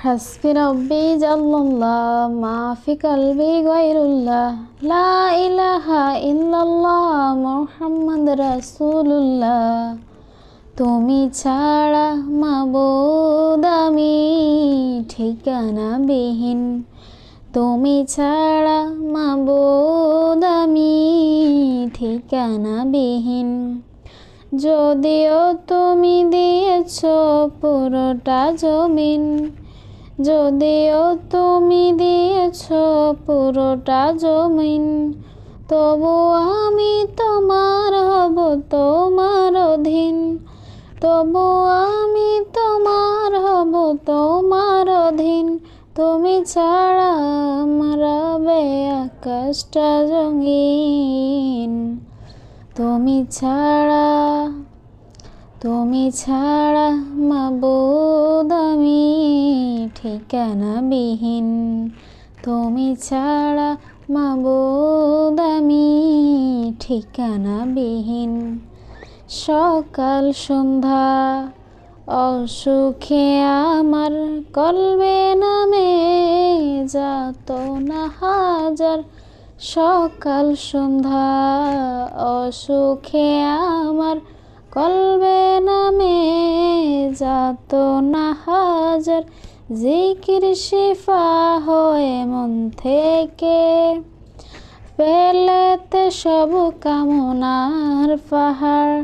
হসফি রব্বি জাল্লাল্লাহ মা কলবি গায়রুল্লাহ লা ইলাহা ইল্লাল্লাহ মুহাম্মদ রাসূলুল্লাহ তুমি ছাড়া মাবুদ আমি ঠিকানা বিহীন তুমি ছাড়া মাবুদ আমি ঠিকানা বিহীন যদিও তুমি দিয়েছ পুরোটা জমিন যদিও তুমি দিয়েছ পুরোটা জমিন, তবু আমি তোমার হব তোমার অধীন। তবু আমি তোমার হব তোমার অধীন। তুমি ছাড়া আমার হবে আকাশটা তুমি ছাড়া তুমি ছাড়া মাবুদ আমি ঠিকানা বিহীন তুমি ছাড়া মাবুদ আমি ঠিকানা বিহীন সকাল, সন্ধ্যা, অসুখে আমার কলবে নামে যাত না হাজার। সকাল, সন্ধ্যা, অসুখে আমার কলবে নামে যাত না হাজার জিকির শিফা হয়ে মন থেকে। পেলেতে সব কামনার পাহাড়।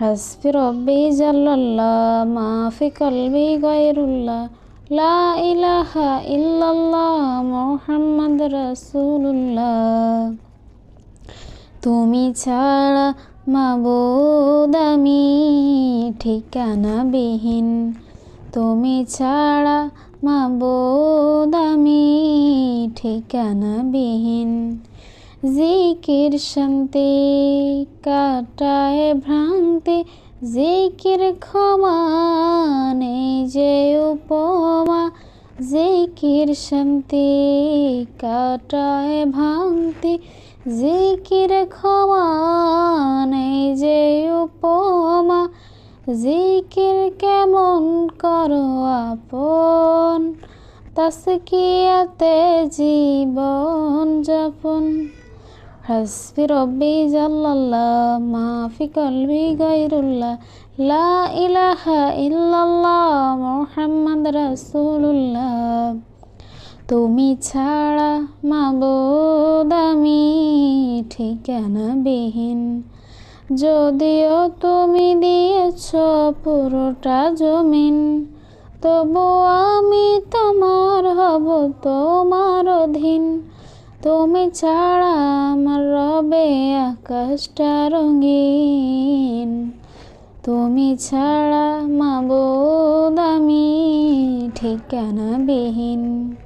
হাসবি রব্বি জাল্লাল্লাহ, মাফি কলবি গয়রুল্লাহ, লা ইলাহা ইল্লাল্লাহ, মোহাম্মদ রাসূলুল্লাহ। তুমি ছাড়া মাবুদ আমি ঠিকানা বিহীন তুমি ছাড়া মাবুদ আমি ঠিকানা বিহীন জিকির শান্তি কাটায় ভ্রান্তি, জিকির ক্ষমা নেই যে উপমা। জিকির শান্তি কাটায় ভ্রান্তি, জিকির ক্ষমা জিকির কেমন করো আপন? তাসকিয়াতে জীবন যাপন। হাসবি রব্বি জাল্লাল্লাহ, মাফি কলবি গায়রুল্লাহ। লা ইলাহা ইল্লাল্লাহ, মুহাম্মদ রাসূলুল্লাহ। তুমি ছাড়া মাবুদ আমি ঠিকানা বিহীন যদিও তুমি দিয়েছ পুরোটা জমিন, তবু আমি তোমার হব তোমার অধীন। তুমি ছাড়া আমার রবে আকাশটা রঙিন। তুমি ছাড়া মাবুদ আমি ঠিকানা বিহীন।